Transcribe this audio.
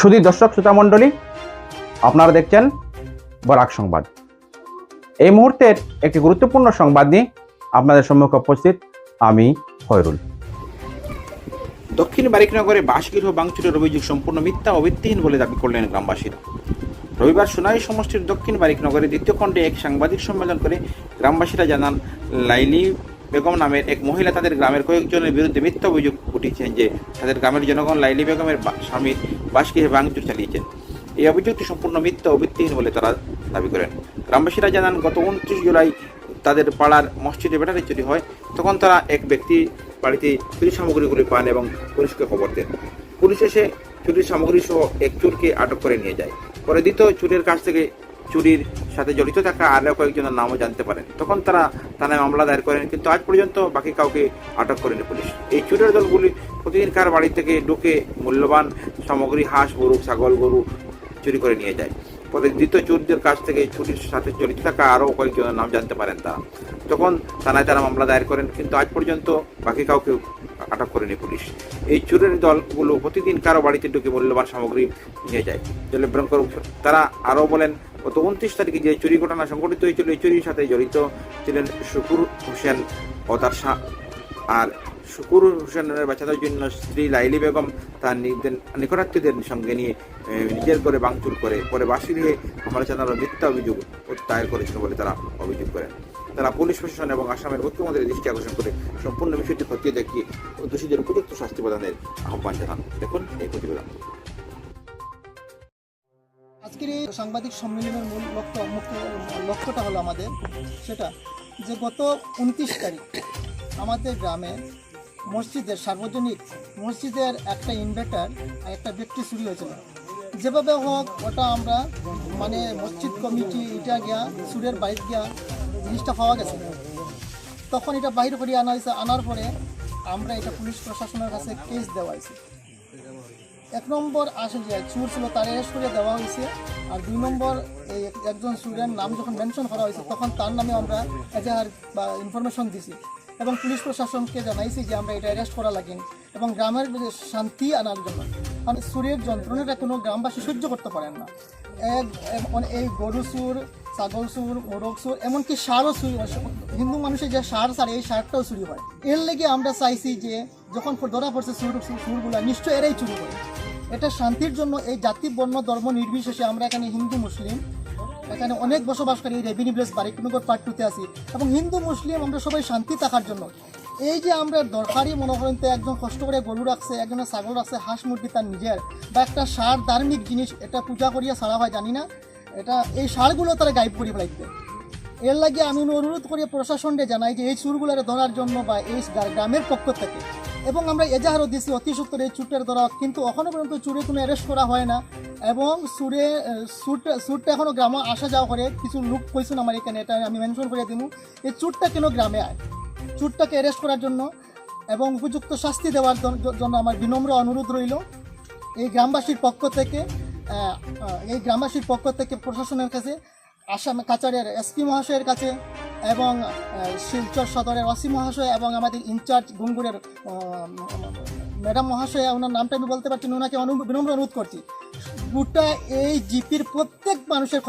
শুধু দর্শক, শ্রোতা মণ্ডলী, আপনারা দেখছেন বরাক সংবাদ। এই মুহূর্তের একটি গুরুত্বপূর্ণ সংবাদ নিয়ে আপনাদের সম্মুখে উপস্থিত আমি হয়রুল দক্ষিণ বারিকনগরে বাসগৃহ বাংচুরের অভিযোগ সম্পূর্ণ মিথ্যা ও ভিত্তিহীন বলে দাবি করলেন গ্রামবাসীরা। রবিবার সোনাই সমষ্টির দক্ষিণ বারিকনগরে দ্বিতীয় খণ্ডে এক সাংবাদিক সম্মেলন করে গ্রামবাসীরা জানান, লাইলি বেগম নামের এক মহিলা তাদের গ্রামের কয়েকজনের বিরুদ্ধে মিথ্যা অভিযোগ উঠিয়েছেন যে তাদের গ্রামের জনগণ লাইলি বেগমের স্বামীর বাসগৃহে ভাঙচুর চালিয়েছেন। এই অভিযোগটি সম্পূর্ণ মিথ্যা ও ভিত্তিহীন বলে তারা দাবি করেন। গ্রামবাসীরা জানান, গত উনত্রিশ জুলাই তাদের পাড়ার মসজিদে ব্যাটারি চুরি হয়। তখন তারা এক ব্যক্তি বাড়িতে চুরি সামগ্রীগুলি পান এবং পুলিশকে খবর দেন। পুলিশ এসে চুরির সামগ্রী সহ এক চোরকে আটক করে নিয়ে যায়। পরে দ্বিতীয় চুরির কাছ থেকে চুরির সাথে জড়িত থাকা আরও কয়েকজনের নামও জানতে পারেন। তখন তারা থানায় মামলা দায়ের করেন, কিন্তু আজ পর্যন্ত বাকি কাউকে আটক করেনি পুলিশ। এই চুরের দলগুলি প্রতিদিন কার বাড়ি থেকে ঢুকে মূল্যবান সামগ্রী, হাঁস, গরু, ছাগল, গরু চুরি করে নিয়ে যায়। পরে দ্বিতীয় চোরদের কাছ থেকে চুরির সাথে জড়িত থাকা আরও কয়েকজনের নাম জানতে পারেন তারা। তখন থানায় তারা মামলা দায়ের করেন, কিন্তু আজ পর্যন্ত বাকি কাউকে আটক করেনি পুলিশ। এই চুরের দলগুলো প্রতিদিন কারও বাড়িতে ঢুকে মূল্যবান সামগ্রী নিয়ে যায়। জলে তারা আরও বলেন গত উনত্রিশ তারিখে যে চুরি ঘটনা সংঘটিত হয়েছিল, এই চুরির সাথে জড়িত ছিলেন শুকুর হোসেন ও তার আর শুকুর হোসেনের বাঁচানোর জন্য স্ত্রী লাইলি বেগম তার নিকটাত্মীয়দের সঙ্গে নিয়ে নিজের করে বাংচুর করে পরে বাসি দিয়ে আমার জানার মিথ্যা অভিযোগ দায়ের করেছিল বলে তারা অভিযোগ করেন। তারা পুলিশ প্রশাসন এবং আসামের মুখ্যমন্ত্রীর দৃষ্টি আকর্ষণ করে সম্পূর্ণ বিষয়টি খতিয়ে দেখিয়ে দোষীদের উপযুক্ত শাস্তি প্রদানের আহ্বান জানান। দেখুন এই প্রতিবেদন। আজকের এই সাংবাদিক সম্মেলনের মূল লক্ষ্য লক্ষ্যটা হলো আমাদের সেটা যে গত উনত্রিশ তারিখ আমাদের গ্রামে মসজিদের সার্বজনিক মসজিদের একটা ইনভার্টার আর একটা ব্যক্তি চুরি হয়েছিল। যেভাবে হোক, ওটা আমরা মানে মসজিদ কমিটি এটা গিয়া সুরের বাইক গিয়া জিনিসটা পাওয়া গেছে। তখন এটা বাইরে করে আনা হয়েছে, আনার পরে আমরা এটা পুলিশ প্রশাসনের কাছে কেস দেওয়া হয়েছে। এক নম্বর আসে যে চুর ছিল তার অ্যারেস্ট করে দেওয়া হয়েছে। আর দুই নম্বর, এই একজন স্টুডেন্ট নাম যখন মেনশন করা হয়েছে, তখন তার নামে আমরা এজাহার বা ইনফরমেশন দিছি। এবং পুলিশ প্রশাসনকে জানাইছি যে আমরা এটা অ্যারেস্ট করা লাগেন। এবং গ্রামের শান্তি আনার জন্য কারণ সুরের যন্ত্রণাটা কোনো গ্রামবাসী সহ্য করতে পারেন না। এই গরু সুর ছাগল সুর মোরগ সুর এমনকি সারও চুরি। হিন্দু মানুষের যে সার সার, এই সারটাও চুরি হয়। এর লেগে আমরা চাইছি যে, যখন ধরা পড়ছে সুর সুরগুলা নিশ্চয় এরাই চুরি করে। এটা শান্তির জন্য এই জাতি, বর্ণ, ধর্ম নির্বিশেষে আমরা এখানে হিন্দু, মুসলিম, এখানে অনেক বসবাসকারী রেভিনিউ প্লেস বারিকনগর পার্ট টুতে আছি। এবং হিন্দু, মুসলিম আমরা সবাই শান্তি থাকার জন্য। এই যে আমরা দরকারি মনে করেন তো একজন কষ্ট করে গরু রাখছে একজনের ছাগল রাখছে, হাঁস মুরগি তার নিজের, বা একটা সার ধার্মিক জিনিস, এটা পূজা করিয়া সারা হয়, জানি না। এটা, এই সারগুলো তারা গাইব করি ফেলাইতে এর লাগে আমি অনুরোধ করি প্রশাসনকে জানাই যে এই চুরগুলারে ধরার জন্য বা এই গ্রামের পক্ষ থেকে এবং আমরা এজাহারও দিছি, অতি সত্তর এই চুটের ধরা কিন্তু এখনও পর্যন্ত চুরে কোনো অ্যারেস্ট করা হয় না এবং সুরে সুট সুটটা এখনও গ্রামে আসা যাওয়া করে, কিছু লোক কইছেন আমার এখানে, এটা আমি মেনশন করে দিব এই চুটটা কেন গ্রামে আয়? চুটটাকে অ্যারেস্ট করার জন্য এবং উপযুক্ত শাস্তি দেওয়ার জন্য আমার বিনম্র অনুরোধ রইল। এই গ্রামবাসীর পক্ষ থেকে এই গ্রামবাসীর পক্ষ থেকে প্রশাসনের কাছে আসাম কাচারের এসপি মহাশয়ের কাছে এবং শিলচর সদরের অসি মহাশয় এবং আমাদের ইনচার্জ গুঙ্গুরের ম্যাডাম মহাশয়, ওনার নামটা আমি বলতে পারছি না ওনাকে বিনম্র অনুরোধ করছি। গোটা এই জিপির প্রত্যেক মানুষের